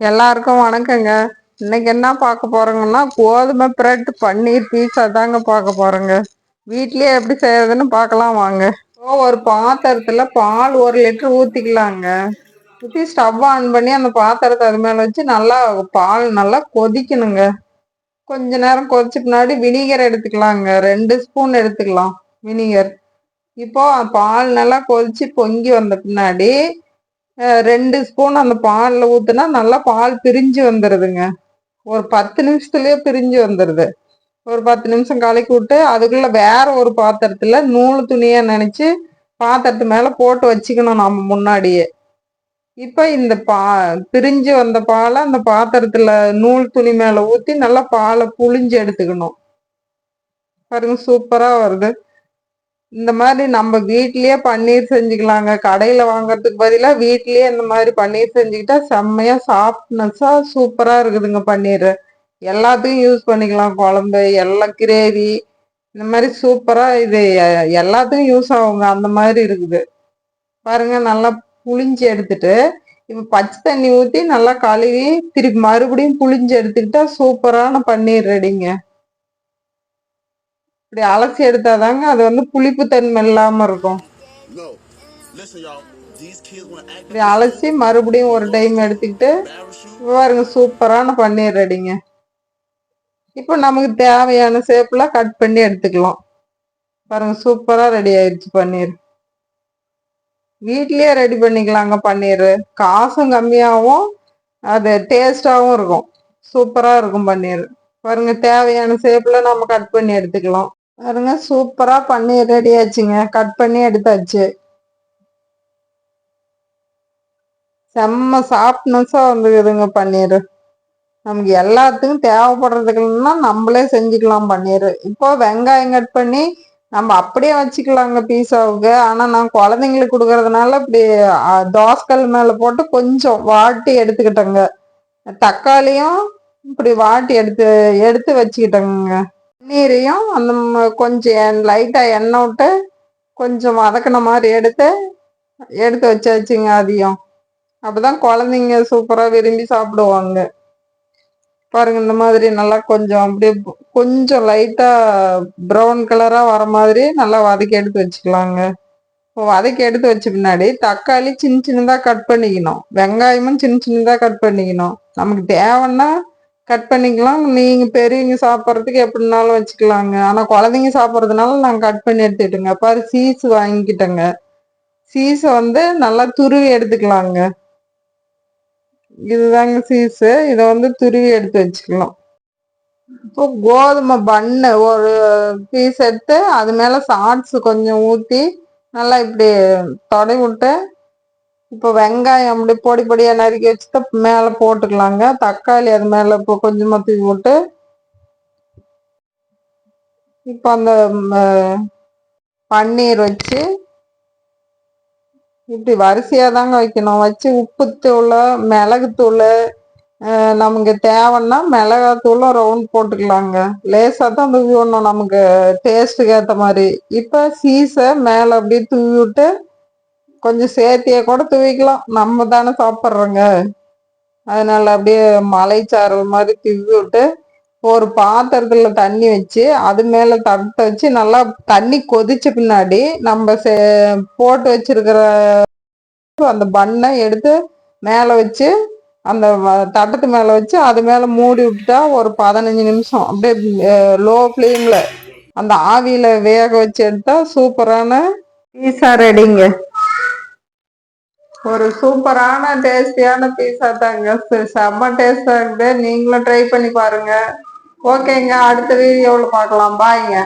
எல்லாருக்கும் வணக்கங்க. இன்னைக்கு என்ன பார்க்க போறோங்கன்னா கோதுமை பிரெட் பன்னீர் பீஸா தாங்க பார்க்க போறோங்க. வீட்லயே எப்படி செய்யறதுன்னு பார்க்கலாம் வாங்க. ஒரு பாத்திரத்துல பால் ஒரு லிட்டர் ஊத்திக்கலாங்க. ஊற்றி ஸ்டவ் ஆன் பண்ணி அந்த பாத்திரத்தை அது மேல வச்சு நல்லா பால் நல்லா கொதிக்கணுங்க. கொஞ்ச நேரம் கொதிச்ச பின்னாடி வினிகர் எடுத்துக்கலாங்க. ரெண்டு ஸ்பூன் எடுத்துக்கலாம் வினிகர். இப்போ பால் நல்லா கொதிச்சு பொங்கி வந்த பின்னாடி ரெண்டு ஸ்பூன் அந்த பாலில் ஊற்றுனா நல்லா பால் பிரிஞ்சு வந்துடுதுங்க ஒரு பத்து நிமிஷத்துலேயே பிரிஞ்சு வந்துடுது ஒரு பத்து நிமிஷம் கலக்கி விட்டு அதுக்குள்ள வேற ஒரு பாத்திரத்தில் நூல் துணியாக நினச்சி பாத்திரத்து மேலே போட்டு வச்சுக்கணும் நம்ம முன்னாடியே. இப்போ இந்த பா பிரிஞ்சு வந்த பாலை அந்த பாத்திரத்தில் நூல் துணி மேலே ஊற்றி நல்லா பாலை புளிஞ்சு எடுத்துக்கணும். பாருங்க சூப்பராக வருது. இந்த மாதிரி நம்ம வீட்லயே பன்னீர் செஞ்சுக்கலாங்க. கடையில வாங்குறதுக்கு பதிலாக வீட்லயே இந்த மாதிரி பன்னீர் செஞ்சுக்கிட்டா செம்மையா சாஃப்ட்னஸா சூப்பரா இருக்குதுங்க பன்னீர். எல்லாத்துக்கும் யூஸ் பண்ணிக்கலாம். குழம்பு எல்லாம் கிரேவி இந்த மாதிரி சூப்பரா இது எல்லாத்துக்கும் யூஸ் ஆகுங்க. அந்த மாதிரி இருக்குது. பாருங்க நல்லா புளிஞ்சு எடுத்துட்டு இப்போ பச்சை தண்ணி ஊற்றி நல்லா கழுவி திருப்பி மறுபடியும் புளிஞ்சு எடுத்துக்கிட்டா சூப்பரான பன்னீர் ரெடிங்க இப்படி அலசி எடுத்தாதாங்க அது வந்து புளிப்பு தன்மை இல்லாம இருக்கும். இப்படி அலசி மறுபடியும் ஒரு டைம் எடுத்துக்கிட்டு பாருங்க சூப்பரான பன்னீர் ரெடிங்க. இப்போ நமக்கு தேவையான ஷேப்ல கட் பண்ணி எடுத்துக்கலாம். பாருங்க சூப்பரா ரெடி ஆயிடுச்சு பன்னீர். வீட்லயே ரெடி பண்ணிக்கலாங்க பன்னீர். காசும் கம்மியாகவும் அது டேஸ்டாகவும் இருக்கும். சூப்பரா இருக்கும் பன்னீர். பாருங்க தேவையான ஷேப்ல நம்ம கட் பண்ணி எடுத்துக்கலாம். பாருங்க சூப்பரா பண்ணி ரெடி ஆச்சுங்க. கட் பண்ணி எடுத்தாச்சு. செம்ம சாஃப்ட்னஸா வந்துக்குதுங்க பன்னீர். நமக்கு எல்லாத்துக்கும் தேவைப்படுறதுக்குன்னா நம்மளே செஞ்சுக்கலாம் பன்னீர். இப்போ வெங்காயம் கட் பண்ணி நம்ம அப்படியே வச்சுக்கலாங்க பீஸாவுக்கு. ஆனால் நான் குழந்தைங்களுக்கு கொடுக்கறதுனால இப்படி தோசைக்கல் மேலே போட்டு கொஞ்சம் வாட்டி எடுத்துக்கிட்டேங்க. தக்காளியும் இப்படி வாட்டி எடுத்து எடுத்து வச்சுக்கிட்டேங்க. நீரையும் அந்த கொஞ்சம் லைட்டாக எண்ணெய் விட்டு கொஞ்சம் வதக்கின மாதிரி எடுத்து எடுத்து வச்சாச்சுங்க அதையும் அப்போதான் குழந்தைங்க சூப்பராக விரும்பி சாப்பிடுவாங்க. பாருங்க இந்த மாதிரி நல்லா கொஞ்சம் அப்படியே கொஞ்சம் லைட்டாக ப்ரௌன் கலராக வர மாதிரி நல்லா வதக்கி எடுத்து வச்சுக்கலாங்க. இப்போ வதக்கி எடுத்து வச்ச பின்னாடி தக்காளி சின்ன சின்னதாக கட் பண்ணிக்கணும். வெங்காயமும் சின்ன சின்னதாக கட் பண்ணிக்கணும். நமக்கு தேவைன்னா கட் பண்ணிக்கலாம். நீங்கள் பெரியவங்க சாப்பிட்றதுக்கு எப்படினாலும் வச்சுக்கலாங்க. ஆனால் குழந்தைங்க சாப்பிட்றதுனால நாங்கள் கட் பண்ணி எடுத்துக்கிட்டோங்க. பாரு சீஸ் வாங்கிக்கிட்டேங்க. சீஸை வந்து நல்லா துருவி எடுத்துக்கலாங்க. இதுதாங்க சீஸு இதை வந்து துருவி எடுத்து வச்சுக்கலாம். இப்போ கோதுமை பண்ணு ஒரு பீஸ் எடுத்து அது மேலே சாட்ஸ் கொஞ்சம் ஊற்றி நல்லா இப்படி தொடை விட்டு இப்போ வெங்காயம் அப்படி பொடி பொடியாக நறுக்கி வச்சுட்டு மேலே போட்டுக்கலாங்க. தக்காளி அது மேலே இப்போ கொஞ்சமாக தூக்கி போட்டு இப்போ அந்த பன்னீர் வச்சு இப்படி வரிசையாக தாங்க வைக்கணும். வச்சு உப்புத்தூள் மிளகுத்தூள் நமக்கு தேவைன்னா மிளகாத்தூளும் ரவுண்ட் போட்டுக்கலாங்க. லேசாக தான் தூவி விடணும் நமக்கு டேஸ்ட்டுக்கு ஏற்ற மாதிரி. இப்போ சீஸை மேலே அப்படியே தூவி விட்டு கொஞ்சம் சேர்த்தியே கூட தூவிக்கலாம் நம்ம தானே சாப்பிட்றோங்க. அதனால அப்படியே மலைச்சாறு மாதிரி தூவி விட்டு ஒரு பாத்திரத்துல தண்ணி வச்சு அது மேல தட்டை வச்சு நல்லா தண்ணி கொதிச்ச பின்னாடி நம்ம போட்டு வச்சிருக்கிற அந்த பண்ணை எடுத்து மேல வச்சு அந்த தட்டத்து மேல வச்சு அது மேல மூடி விட்டா ஒரு பதினஞ்சு நிமிஷம். அப்படியே லோ ஃப்ளேம்ல அந்த ஆவியில வேக வச்சு எடுத்தா சூப்பரான பீஸா ரெடிங்க ஒரு சூப்பரான டேஸ்டியான பீஸா தாங்க செம்ம டேஸ்டா இருக்குது நீங்களும் ட்ரை பண்ணி பாருங்க. ஓகேங்க. அடுத்த வீடியோவில் பார்க்கலாம் பாய்ங்க.